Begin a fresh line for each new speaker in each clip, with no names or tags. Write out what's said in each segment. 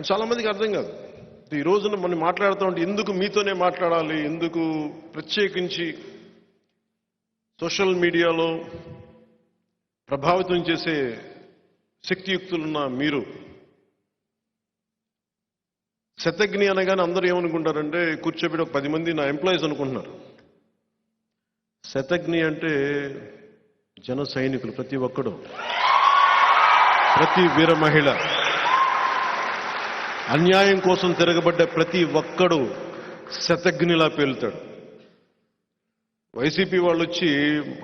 చాలా చాలామందికి అర్థం కాదు. ఈ రోజున మనం మాట్లాడుతూ ఉంటే ఎందుకు మీతోనే మాట్లాడాలి ఎందుకు ప్రత్యేకించి సోషల్ మీడియాలో ప్రభావితం చేసే శక్తియుక్తులున్న మీరు? శతజ్ఞి అనగానే అందరూ ఏమనుకుంటారంటే కూర్చోబెట్టి ఒక పది మంది నా ఎంప్లాయీస్ అనుకుంటున్నారు. శతజ్ఞి అంటే జన సైనికులు ప్రతి ఒక్కడు. ప్రతి వీర మహిళ. అన్యాయం కోసం తిరగబడ్డ ప్రతి ఒక్కడు శతగ్నిలా పేలుతాడు. వైసీపీ వాళ్ళు వచ్చి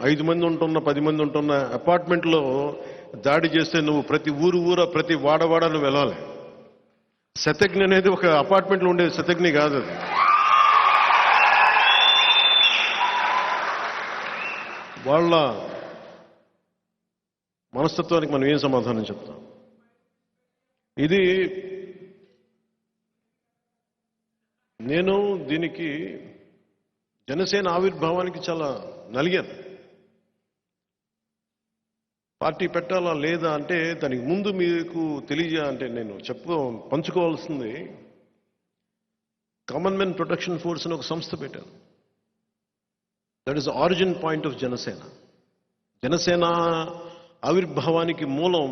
ఐదు మంది ఉంటున్న పది మంది ఉంటున్న అపార్ట్మెంట్లో దాడి చేస్తే నువ్వు ప్రతి ఊరు ఊర ప్రతి వాడవాడ నువ్వు వెళ్ళాలి. శతజ్ఞ అనేది ఒక అపార్ట్మెంట్లో ఉండే శతజ్ఞ కాదు అది. వాళ్ళ మనస్తత్వానికి మనం ఏం సమాధానం చెప్తాం? ఇది నేను దీనికి జనసేన ఆవిర్భావానికి చాలా నలిగాను. పార్టీ పెట్టాలా లేదా అంటే దానికి ముందు మీకు తెలియజే అంటే నేను చెప్పు పంచుకోవాల్సింది కామన్ మెన్ ప్రొటెక్షన్ ఫోర్స్ అని ఒక సంస్థ పెట్టాను that is origin point of Janasena. Janasena ఆవిర్భావానికి మూలం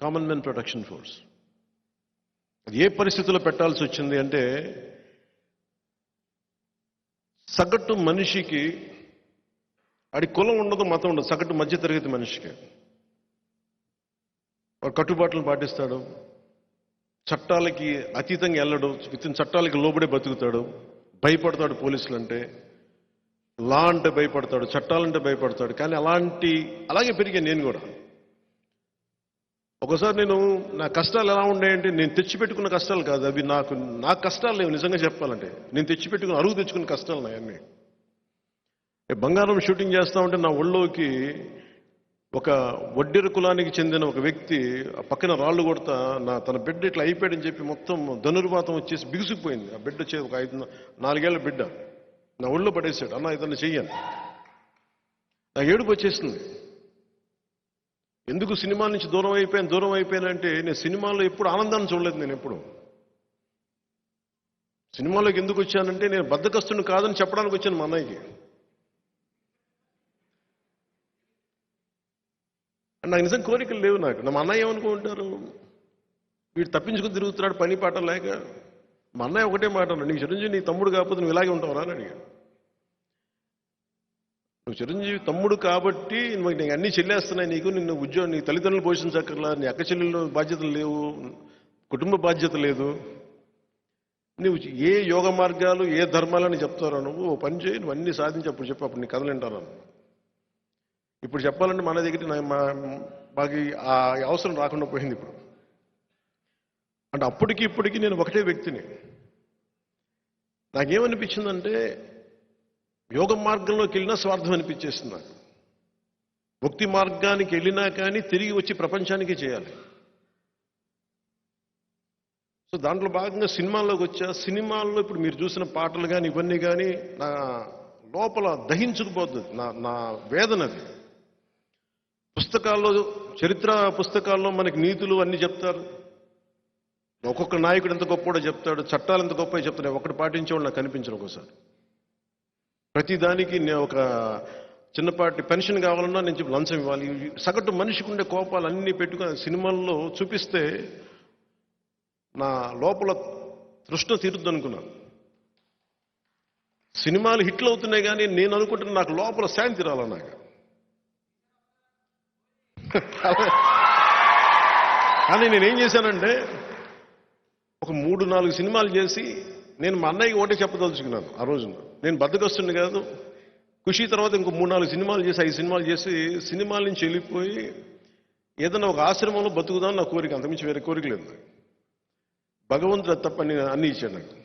కామన్ మెన్ ప్రొటెక్షన్ ఫోర్స్ అది ఏ పరిస్థితుల్లో పెట్టాల్సి వచ్చింది అంటే సగటు మనిషికి ఆడి కులం ఉండదు మతం ఉండదు. సగటు మధ్యతరగతి మనిషికి. వాడు కట్టుబాట్లను పాటిస్తాడు. చట్టాలకి అతీతంగా వెళ్ళడు. వితిన్ చట్టాలకి లోబడే బతుకుతాడు. భయపడతాడు పోలీసులు అంటే లా అంటే భయపడతాడు చట్టాలంటే భయపడతాడు. కానీ అలాంటి అలాగే పెరిగాను నేను కూడా. ఒకసారి నేను నా కష్టాలు ఎలా ఉన్నాయంటే నేను తెచ్చిపెట్టుకున్న కష్టాలు కాదు. అవి నాకు నా కష్టాలు లేవు నిజంగా చెప్పాలంటే. నేను తెచ్చిపెట్టుకున్న అరుగు తెచ్చుకున్న కష్టాలు నాయన్ని బంగారం షూటింగ్ చేస్తా ఉంటే నా ఒళ్ళోకి ఒక వడ్డెర కులానికి చెందిన ఒక వ్యక్తి ఆ పక్కన రాళ్ళు కొడతా నా తన బిడ్డ ఇట్లా అయిపోయాడని చెప్పి మొత్తం ధనుర్వాతం వచ్చేసి బిగుసుకుపోయింది. ఆ బిడ్డ చే ఒక ఐదు నాలుగేళ్ళ బిడ్డ. నా ఒళ్ళో పడేసాడు. అన్న ఇతను చెయ్యను. నా ఏడుపు వచ్చేసింది. ఎందుకు సినిమా నుంచి దూరం అయిపోయాను దూరం అయిపోయానంటే నేను సినిమాలో ఎప్పుడు ఆనందాన్ని చూడలేదు నేను ఎప్పుడు. సినిమాలోకి ఎందుకు వచ్చానంటే నేను బద్దకస్తుని కాదని చెప్పడానికి వచ్చాను మా అన్నయ్యకి. నాకు నిజం కోరికలు లేవు నాకు. నా అన్నయ్య ఏమనుకుంటారు? వీడు తప్పించుకుని తిరుగుతున్నాడు పని పాట లేక. మా అన్నయ్య ఒకటే మాట నీకు చిరంజీవి నీ తమ్ముడు కాకపోతే నువ్వు ఇలాగే ఉంటావు అని అడిగాడు. నువ్వు చిరంజీవి తమ్ముడు కాబట్టి నువ్వు నీకు అన్ని చెల్లేస్తున్నాయి నీకు నిన్ను ఉద్యోగం నీ తల్లిదండ్రులు పోషించక్కర్లా నీ అక్క చెల్లెళ్ళు బాధ్యతలు లేవు కుటుంబ బాధ్యత లేదు. నువ్వు ఏ యోగ మార్గాలు ఏ ధర్మాలని చెప్తారో నువ్వు ఓ పని చేయి నువ్వు అన్ని సాధించి అప్పుడు చెప్పు అప్పుడు నీ కథలు వింటాను ఇప్పుడు చెప్పాలంటే మన దగ్గర మా మాకు ఆ అవసరం రాకుండా పోయింది ఇప్పుడు. అంటే అప్పటికి ఇప్పటికి నేను ఒకటే వ్యక్తిని. నాకేమనిపించిందంటే యోగ మార్గంలోకి వెళ్ళినా స్వార్థం అనిపించేస్తుంది నాకు. భక్తి మార్గానికి వెళ్ళినా కానీ తిరిగి వచ్చి ప్రపంచానికి చేయాలి. సో దాంట్లో భాగంగా సినిమాల్లోకి వచ్చా. సినిమాల్లో ఇప్పుడు మీరు చూసిన పాటలు కానీ ఇవన్నీ కానీ నా లోపల దహించుకుపోతుంది నా నా వేదన అది. పుస్తకాల్లో చరిత్ర పుస్తకాల్లో మనకి నీతులు అన్ని చెప్తారు. ఒక్కొక్క నాయకుడు ఎంత గొప్పడో చెప్తాడు. చట్టాలు ఎంత గొప్ప చెప్తాడు. ఒకటి పాటించేవాడు నాకు కనిపించరు ఒకసారి ప్రతిదానికి నేను ఒక చిన్నపాటి పెన్షన్ కావాలన్నా నేను చెప్పి లంచం ఇవ్వాలి. సగటు మనిషికి ఉండే కోపాలు అన్నీ పెట్టుకుని సినిమాల్లో చూపిస్తే నా లోపల తృష్ణ తీరుద్ది అనుకున్నాను సినిమాలు హిట్లు అవుతున్నాయి కానీ నేను అనుకుంటున్నా నాకు లోపల శాంతి రాల నాకు. కానీ నేనేం చేశానంటే ఒక మూడు నాలుగు సినిమాలు చేసి నేను మా అన్నయ్యకి ఒకటే చెప్పదలుచుకున్నాను ఆ రోజున. నేను బద్దకొస్తుండే కాదు. ఖుషి తర్వాత ఇంకో మూడు నాలుగు సినిమాలు చేసి ఐదు సినిమాలు చేసి సినిమాల నుంచి వెళ్ళిపోయి ఏదైనా ఒక ఆశ్రమంలో బతుకుదాం నా కోరిక అంతమించి వేరే కోరిక లేదు. భగవంతుడు తప్ప నేను అన్ని ఇచ్చాడు నాకు.